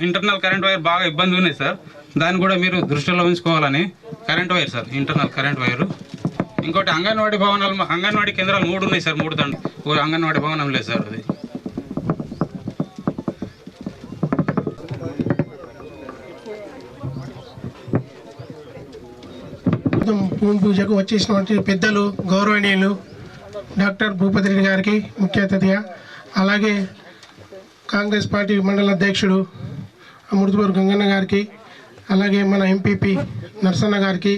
Internal current wire బాగా ఇబ్బంది ఉన్నాయి సార్ దాన్ని కూడా మీరు దృష్టిలో ఉంచుకోవాలని current wire sir internal current wire ఇంకోటి అంగన్వాడీ భవనాలు అంగన్వాడీ కేంద్రాలు మూడు ఉన్నాయి సార్ మూడు దండ అంగన్వాడీ భవనం లేదు సార్ అది. భూమి పూజకు వచ్చేసినటువంటి పెద్దలు గౌరవనీయులు డాక్టర్ భూపతి రెడ్డి గారికి ముఖ్య అతిథిగా అలాగే కాంగ్రెస్ పార్టీ మండల అధ్యక్షుడు అమృతపూర్ గంగన్న గారికి అలాగే మన ఎంపీపీ నరసన్న గారికి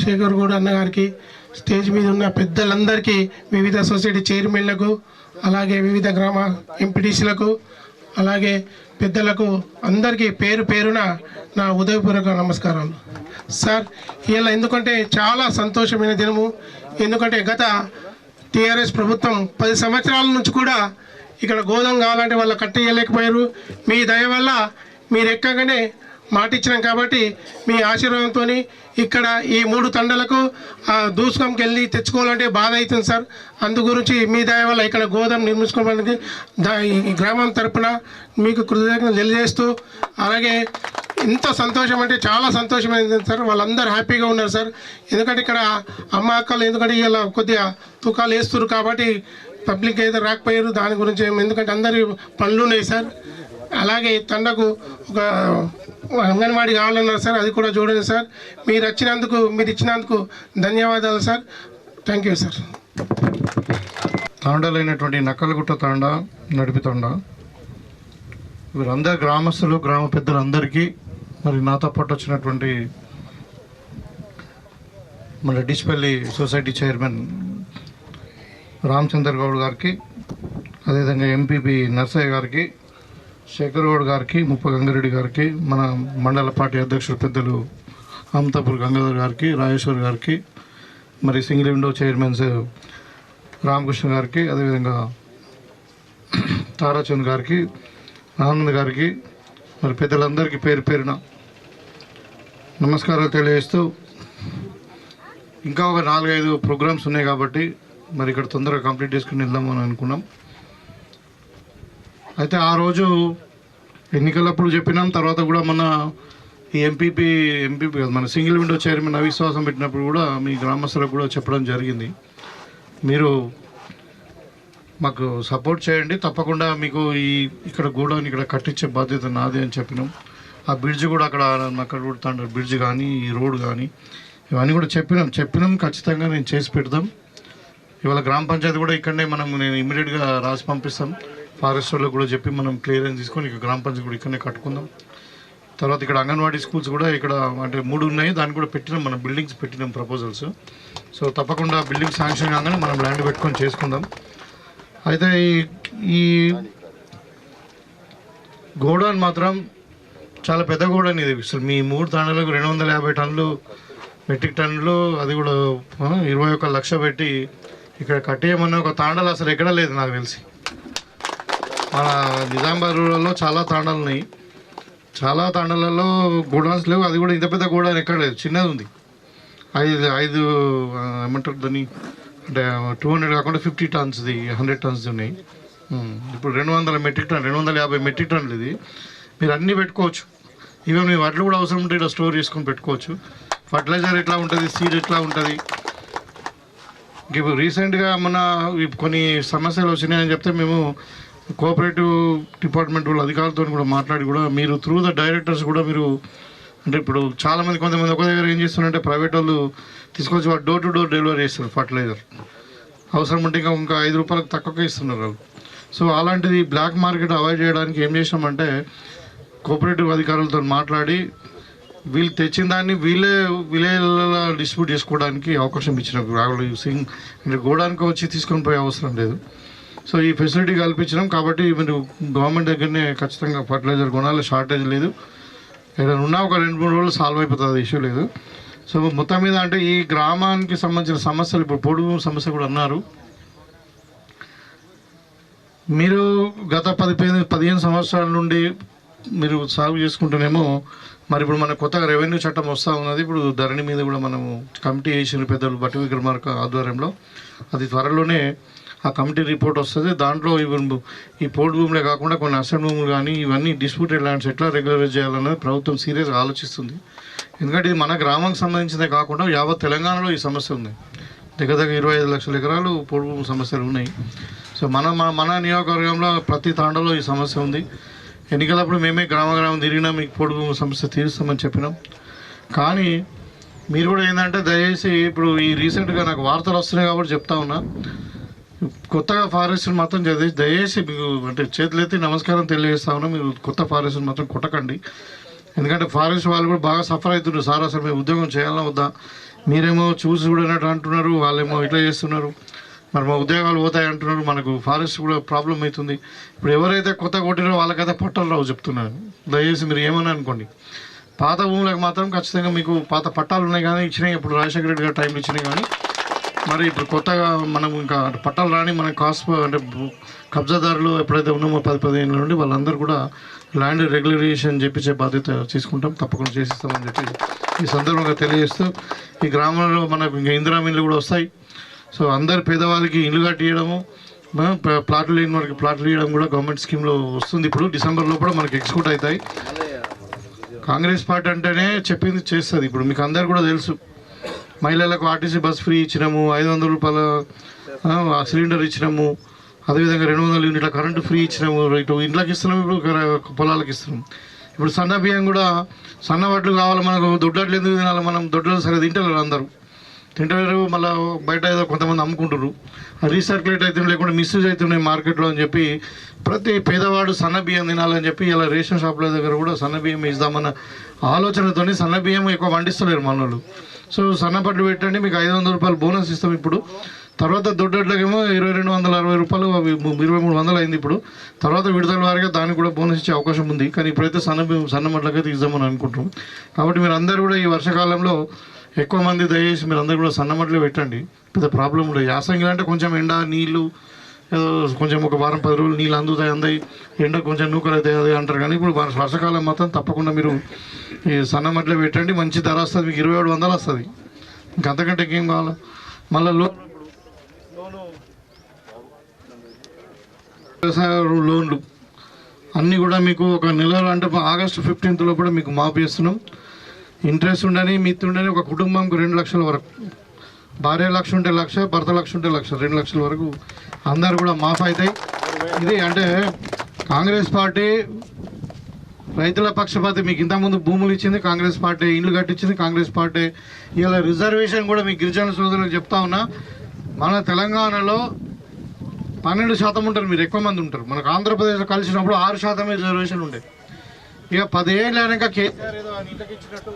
శేఖర్ గౌడ్ అన్న గారికి స్టేజ్ మీద ఉన్న పెద్దలందరికీ వివిధ సొసైటీ చైర్మన్లకు అలాగే వివిధ గ్రామ ఎంపీటీసీలకు అలాగే పెద్దలకు అందరికీ పేరు పేరున నా ఉదయపూర్వక నమస్కారాలు. సార్ ఇలా ఎందుకంటే చాలా సంతోషమైన దినము. ఎందుకంటే గత టీఆర్ఎస్ ప్రభుత్వం పది సంవత్సరాల నుంచి కూడా ఇక్కడ గోధుమ కావాలంటే వాళ్ళు కట్టేయలేకపోయారు. మీ దయ వల్ల మీరు ఎక్కగానే మాట ఇచ్చినాం కాబట్టి మీ ఆశీర్వాదంతో ఇక్కడ ఈ మూడు తండలకు ఆ, దూసుకంకి వెళ్ళి తెచ్చుకోవాలంటే బాధ అవుతుంది సార్. అందు గురించి మీ దయ వల్ల ఇక్కడ గోదాం నిర్మించుకోవడానికి దా ఈ గ్రామం తరపున మీకు కృతజ్ఞతలు తెలియజేస్తూ అలాగే ఇంత సంతోషం అంటే చాలా సంతోషమైంది సార్. వాళ్ళందరూ హ్యాపీగా ఉన్నారు సార్. ఎందుకంటే ఇక్కడ అమ్మ అక్కలు ఎందుకంటే ఇలా కొద్దిగా తూకాలు వేస్తున్నారు కాబట్టి పబ్లిక్ అయితే రాకపోయారు దాని గురించి. ఎందుకంటే అందరి పనులు ఉన్నాయి సార్. అలాగే తండకు ఒక అంగన్వాడీ కావాలన్నారు సార్ అది కూడా చూడండి సార్. మీరు వచ్చినందుకు మీరు ఇచ్చినందుకు ధన్యవాదాలు సార్. థ్యాంక్ యూ సార్ తాండలైనటువంటి నక్కలగుట్ట తాండ నడిపి వీరందరూ వీరందరు గ్రామస్తులు గ్రామ పెద్దలందరికీ మరి నాతో పాటు వచ్చినటువంటి మన డిస్పల్లి సొసైటీ చైర్మన్ రామచంద్ర గౌడ్ గారికి అదేవిధంగా ఎంపీపీ నర్సయ్య గారికి శేఖర్ గౌడ్ గారికి ముప్ప గంగారెడ్డి గారికి మన మండల పార్టీ అధ్యక్షుడు పెద్దలు అమతాపూర్ గంగాధర్ గారికి రాజేశ్వర్ గారికి మరి సింగిల్ విండో చైర్మన్స్ రామకృష్ణ గారికి అదేవిధంగా తారాచంద్ గారికి ఆనంద్ గారికి మరి పెద్దలందరికీ పేరు పేరున నమస్కారాలు తెలియజేస్తూ ఇంకా ఒక నాలుగైదు ప్రోగ్రామ్స్ ఉన్నాయి కాబట్టి మరి ఇక్కడ తొందరగా కంప్లీట్ చేసుకుని వెళ్దామని అనుకున్నాం. అయితే ఆ రోజు ఎన్నికలప్పుడు చెప్పినాం తర్వాత కూడా మన ఈ ఎంపీపీ ఎంపీపీ కాదు మన సింగిల్ విండో చైర్మన్ అవిశ్వాసం పెట్టినప్పుడు కూడా మీ గ్రామస్తులకు కూడా చెప్పడం జరిగింది. మీరు మాకు సపోర్ట్ చేయండి తప్పకుండా మీకు ఈ ఇక్కడ గోడౌన్ ఇక్కడ కట్టించే బాధ్యత నాది అని చెప్పినాం. ఆ బ్రిడ్జ్ కూడా అక్కడ అక్కడ కొడుతాండ్రు బ్రిడ్జ్ కానీ ఈ రోడ్ కానీ ఇవన్నీ కూడా చెప్పినాం. చెప్పినాం ఖచ్చితంగా నేను చేసి పెడదాం. ఇవాళ గ్రామ పంచాయతీ కూడా ఇక్కడనే మనం నేను ఇమీడియట్గా రాసి పంపిస్తాం. ఫారెస్ట్ వాళ్ళకి కూడా చెప్పి మనం క్లియరెన్స్ తీసుకొని ఇక గ్రామ పంచాయతీ కూడా ఇక్కడనే కట్టుకుందాం. తర్వాత ఇక్కడ అంగన్వాడీ స్కూల్స్ కూడా ఇక్కడ అంటే మూడు ఉన్నాయి. దాన్ని కూడా పెట్టినాం. మనం బిల్డింగ్స్ పెట్టినాం ప్రపోజల్స్. సో తప్పకుండా బిల్డింగ్ శాంక్షన్ కాగానే మనం ల్యాండ్ పెట్టుకొని చేసుకుందాం. అయితే ఈ ఈ గోడౌన్ మాత్రం చాలా పెద్ద గోడౌన్ ఇది. అసలు మీ మూడు తాండాలకు రెండు వందల యాభై టన్నులు మెట్రిక్ టన్నులు అది కూడా ఇరవై ఒక్క లక్ష పెట్టి ఇక్కడ కట్టేయమన్న ఒక తాండాలు అసలు ఎక్కడా లేదు నాకు తెలిసి. మన నిజామాబాద్ రూరల్లో చాలా తాండాలు ఉన్నాయి. చాలా తాండాలలో గోడౌన్స్ లేవు. అది కూడా ఇంత పెద్ద గోడౌన్ ఎక్కడ లేదు. చిన్నది ఉంది. ఐదు ఐదు ఏమంటారు దాన్ని? అంటే టూ హండ్రెడ్ కాకుండా ఫిఫ్టీ టన్స్ది హండ్రెడ్ టన్స్ ఉన్నాయి. ఇప్పుడు రెండు వందల మెట్రిక్ టన్ రెండు వందల యాభై మెట్రిక్ టన్లు ఇది. మీరు అన్నీ పెట్టుకోవచ్చు. ఈవెన్ మీ వడ్లు కూడా అవసరం ఉంటే ఇలా స్టోర్ చేసుకొని పెట్టుకోవచ్చు. ఫర్టిలైజర్ ఎట్లా ఉంటుంది? సీడ్ ఎట్లా ఉంటుంది? ఇప్పుడు రీసెంట్గా మన కొన్ని సమస్యలు వచ్చినాయని చెప్తే మేము కోఆపరేటివ్ డిపార్ట్మెంట్ వాళ్ళ అధికారులతో కూడా మాట్లాడి కూడా మీరు త్రూ ద డైరెక్టర్స్ కూడా మీరు అంటే ఇప్పుడు చాలామంది కొంతమంది ఒక దగ్గర ఏం చేస్తున్నారంటే ప్రైవేట్ వాళ్ళు తీసుకొచ్చి వాళ్ళు డోర్ టు డోర్ డెలివరీ చేస్తారు ఫర్టిలైజర్ అవసరం ఉంటే ఇంకా ఇంకా ఐదు రూపాయలకు తక్కువకే ఇస్తున్నారు వాళ్ళు. సో అలాంటిది బ్లాక్ మార్కెట్ అవాయిడ్ చేయడానికి ఏం చేసామంటే కోఆపరేటివ్ అధికారులతో మాట్లాడి వీళ్ళు తెచ్చిన దాన్ని వీళ్ళే విలేజ్లలో డిస్ట్రిబ్యూట్ చేసుకోవడానికి అవకాశం ఇచ్చిన రాగులు సింగ్ అంటే గోడానికి వచ్చి తీసుకొని పోయే అవసరం లేదు. సో ఈ ఫెసిలిటీ కల్పించినాం కాబట్టి మీరు గవర్నమెంట్ దగ్గరనే ఖచ్చితంగా ఫర్టిలైజర్ కొనాలి షార్టేజ్ లేదు. ఏదైనా ఉన్నా ఒక రెండు మూడు రోజులు సాల్వ్ అయిపోతుంది ఇష్యూ లేదు. సో మొత్తం మీద అంటే ఈ గ్రామానికి సంబంధించిన సమస్యలు ఇప్పుడు పొడుగు సమస్య కూడా అన్నారు. మీరు గత పది పదిహేను సంవత్సరాల నుండి మీరు సాగు చేసుకుంటేనేమో మరి ఇప్పుడు మన కొత్తగా రెవెన్యూ చట్టం వస్తూ ఉన్నది. ఇప్పుడు ధరణి మీద కూడా మనము కమిటీ వేసిన పెద్దలు బట్టి విక్రమార్క ఆధ్వర్యంలో. అది త్వరలోనే ఆ కమిటీ రిపోర్ట్ వస్తుంది. దాంట్లో ఇవి ఈ పోర్ట్ భూములే కాకుండా కొన్ని అసెంట్ భూములు కానీ ఇవన్నీ డిస్ప్యూటెడ్ ల్యాండ్స్ ఎట్లా రెగ్యులరైజ్ చేయాలన్నది ప్రభుత్వం సీరియస్గా ఆలోచిస్తుంది. ఎందుకంటే ఇది మన గ్రామానికి సంబంధించిందే కాకుండా యావత్ తెలంగాణలో ఈ సమస్య ఉంది. దగ్గర దగ్గర ఇరవై ఐదు లక్షల ఎకరాలు పోడు భూమి సమస్యలు ఉన్నాయి. సో మన మన- మన నియోజకవర్గంలో ప్రతి తాండలో ఈ సమస్య ఉంది. ఎన్నికలప్పుడు మేమే గ్రామ గ్రామం తిరిగినా మీకు పోడు భూమి సమస్య తీరుస్తామని చెప్పినాం. కానీ మీరు కూడా ఏంటంటే దయచేసి ఇప్పుడు ఈ రీసెంట్గా నాకు వార్తలు వస్తున్నాయి కాబట్టి చెప్తా ఉన్నా. కొత్తగా ఫారెస్ట్ మాత్రం దయచేసి దయచేసి మీకు అంటే చేతులైతే నమస్కారం తెలియజేస్తా ఉన్నా. మీరు కొత్త ఫారెస్ట్ని మాత్రం కొట్టకండి. ఎందుకంటే ఫారెస్ట్ వాళ్ళు కూడా బాగా సఫర్ అవుతున్నారు. సార్ అసలు మేము ఉద్యోగం చేయాలన్నా వద్దా? మీరేమో చూసి చూడనట్టు అంటున్నారు. వాళ్ళేమో ఇట్లా చేస్తున్నారు. మరి మా ఉద్యోగాలు పోతాయి అంటున్నారు. మనకు ఫారెస్ట్ కూడా ప్రాబ్లం అవుతుంది. ఇప్పుడు ఎవరైతే కొత్త కొట్టినో వాళ్ళకైతే పట్టాలు రావు చెప్తున్నాను దయచేసి మీరు ఏమని అనుకోండి. పాత భూములకు మాత్రం ఖచ్చితంగా మీకు పాత పట్టాలు ఉన్నాయి కానీ ఇచ్చినాయి. ఇప్పుడు రాజశేఖర రెడ్డి గారు టైంలో ఇచ్చినాయి కానీ మరి ఇప్పుడు కొత్తగా మనం ఇంకా పట్టాలు రాని మన కాస్ట్ అంటే కబ్జాదారులు ఎప్పుడైతే ఉన్నామో పది పదిహేను నుండి వాళ్ళందరూ కూడా ల్యాండ్ రెగ్యులరేషన్ చెప్పించే బాధ్యత తీసుకుంటాం. తప్పకుండా చేసిస్తామని చెప్పి ఈ సందర్భంగా తెలియజేస్తూ ఈ గ్రామంలో మనకు ఇంకా ఇందిరా మిల్లు కూడా వస్తాయి. సో అందరు పేదవాళ్ళకి ఇల్లు కట్టియడము ప్లాట్లు లేని వారికి ప్లాట్లు ఇవ్వడం కూడా గవర్నమెంట్ స్కీమ్లో వస్తుంది. ఇప్పుడు డిసెంబర్లో కూడా మనకి ఎక్స్పోర్ట్ అవుతాయి. కాంగ్రెస్ పార్టీ అంటేనే చెప్పింది చేస్తుంది. ఇప్పుడు మీకు అందరు కూడా తెలుసు. మహిళలకు ఆర్టీసీ బస్ ఫ్రీ ఇచ్చినాము ఐదు వందల రూపాయల సిలిండర్ ఇచ్చినాము. అదేవిధంగా రెండు వందల యూనిట్ల కరెంటు ఫ్రీ ఇచ్చినాము. ఇటు ఇంట్లోకి ఇస్తున్నాము ఇప్పుడు పొలాలకు ఇస్తున్నాము. ఇప్పుడు సన్న బియ్యం కూడా సన్న వడ్లు కావాలి మనకు దొడ్లట్లు ఎందుకు తినాలి మనం? దొడ్లు సరే తింటలేరు అందరూ. తింటలేరు మళ్ళీ బయట ఏదో కొంతమంది అమ్ముకుంటారు రీసర్క్యులేట్ అయితే లేకుండా మిస్యూజ్ అవుతున్నాయి మార్కెట్లో అని చెప్పి ప్రతి పేదవాడు సన్న బియ్యం తినాలని చెప్పి ఇలా రేషన్ షాపుల దగ్గర కూడా సన్న బియ్యం ఇద్దామన్న ఆలోచనతోనే సన్న బియ్యం ఎక్కువ వండిస్తలేరు మన వాళ్ళు సో సన్న పెట్టండి మీకు ఐదు వందల రూపాయలు బోనస్ ఇస్తాం ఇప్పుడు. తర్వాత దొడ్డట్లకేమో ఇరవై రెండు వందల అరవై రూపాయలు అవి ఇరవై మూడు వందలు అయింది ఇప్పుడు. తర్వాత విడుదల వారిగా దానికి కూడా బోనస్ ఇచ్చే అవకాశం ఉంది. కానీ ఇప్పుడైతే సన్న బియ్యం సన్న మట్లకైతే ఇద్దామని అనుకుంటున్నాం. కాబట్టి మీరు అందరూ కూడా ఈ వర్షాకాలంలో ఎక్కువ మంది దయచేసి మీరు అందరూ కూడా సన్నమట్లు పెట్టండి. పెద్ద ప్రాబ్లం ఉండదు యాసంగి అంటే కొంచెం ఎండ నీళ్ళు ఏదో కొంచెం ఒక వారం పది రోజులు నీళ్ళు అందుతాయి అందాయి. ఎండ కొంచెం నూకలు అవుతాయి అది అంటారు. కానీ ఇప్పుడు వర్షాకాలం మాత్రం తప్పకుండా మీరు ఈ సన్నమట్లో పెట్టండి మంచి ధర వస్తుంది మీకు ఇరవై ఏడు వందలు వస్తుంది. ఇంకంతకంటే ఇంకేం కావాలి? మళ్ళీ లోన్ వ్యవసాయ లోన్లు. అన్నీ కూడా మీకు ఒక నెలలో అంటే ఆగస్టు ఫిఫ్టీన్త్లో కూడా మీకు మాఫ్ చేస్తున్నాం. ఇంట్రెస్ట్ ఉండని మిత్ ఉండని ఒక కుటుంబంకు రెండు లక్షల వరకు. భార్య లక్ష ఉంటే లక్ష భర్త లక్ష ఉంటే లక్ష రెండు లక్షల వరకు అందరు కూడా మాఫ్ అవుతాయి. ఇది అంటే కాంగ్రెస్ పార్టీ రైతుల పక్షపాతి మీకు ఇంతకుముందు భూములు ఇచ్చింది కాంగ్రెస్ పార్టీ ఇండ్లు కట్టించింది కాంగ్రెస్ పార్టీ. ఇలా రిజర్వేషన్ కూడా మీ గిరిజన సోదరులకు చెప్తా ఉన్నా మన తెలంగాణలో పన్నెండు శాతం ఉంటారు మీరు ఎక్కువ మంది ఉంటారు. మనకు ఆంధ్రప్రదేశ్లో కలిసినప్పుడు ఆరు శాతమే రిజర్వేషన్ ఉండే. ఇక పదేళ్ళు అయినాక కేసీఆర్ ఏదో ఇంటికి ఇచ్చినట్టు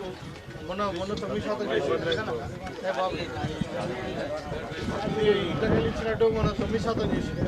మొన్న మొన్న తొమ్మిది శాతం బాబు. ఇంటికి ఇచ్చినట్టు మన తొమ్మిది శాతం చేసిండు